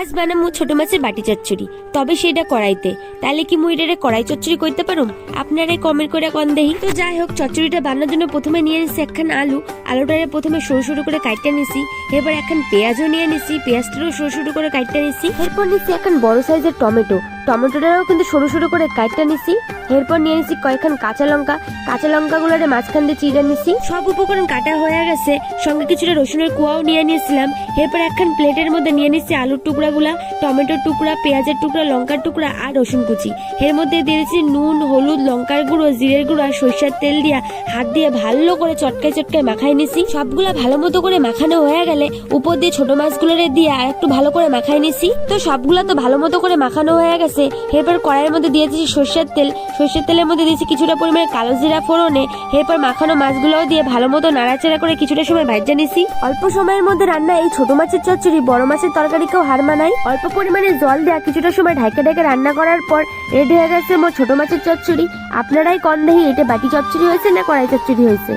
আজ বানামু ছোট মাছের বাটি চচ্চড়ি। তবে সেটা কড়াইতে। তাহলে কি মুই এটারে কড়াই চচ্চড়ি করতে পারুম? আপনারা কমেন্ট করে কন দেহি? তো যাই হোক, চচ্চড়িটা বানানোর জন্য প্রথমে নিয়ে নিছি একখান আলু। আলুটারে প্রথমে সরু সরু করে কাটতে নিছি। এবার একখান পেঁয়াজও নিয়ে নিছি। পেঁয়াজটারও সরু সরু করে কাটতে নিছি। এরপর নিছি একখান বড় সাইজের টমেটো। টমেটোটারও কিন্তু সরু সরু করে কাটতে নিছি। এরপর নিয়ে নিছি কয়েকখান কাঁচা লঙ্কা। কাঁচা লঙ্কাগুলোরে মাঝখান দিয়ে চিড়ে নিছি। সব উপকরণ কাটা হয়ে গেছে। সঙ্গে কিছুটা রসুনের কুয়াও নিয়ে নিয়েছিলাম। এরপর একখান প্লেটের মধ্যে নিয়ে নিচ্ছি আলুর টুকরাগুলা, টমেটোর টুকরা, পেঁয়াজের টুকরা, লঙ্কার টুকরা আর রসুন কুচি। এর মধ্যে দিয়ে দিচ্ছি নুন, হলুদ, লঙ্কার গুঁড়ো, জিরের গুঁড়ো আর সরিষার তেল দিয়া হাত দিয়ে ভালো করে চটকায় চটকায় মাখাই নিছি। সবগুলা ভালো মতো করে মাখানো হয়ে গেলে উপর দিয়ে ছোট মাছগুলোরে দিয়ে আর একটু ভালো করে মাখাই নিছি। তো সবগুলা তো ভালো মতো করে মাখানো হয়ে গেছে। এরপর কড়াইয়ের মধ্যে দিয়ে দিচ্ছি সর্ষের তেল। সর্ষের তেলের মধ্যে দিয়েছি কিছুটা পরিমাণে কালো জিরা ফোড়নে। এরপর মাখানো মাছগুলোও দিয়ে ভালো মতো নাড়াচাড়া করে কিছুটা সময় ভাজা নিছি। অল্প সময়ের মধ্যে রান্না এই ছোট মাছের চচ্চড়ি, বড় মাছের তরকারিকেও হার মানায় অল্প পরিমাণে জল দেওয়া কিছুটা সময় ঢাকে ঢাকে রান্না করার পর রেডি হয়ে গেছে মোট ছোট মাছের চচ্চড়ি। আপনারাই কন দেহি এটা বাটি চচ্চড়ি হয়েছে না কড়াই চচ্চড়ি হয়েছে?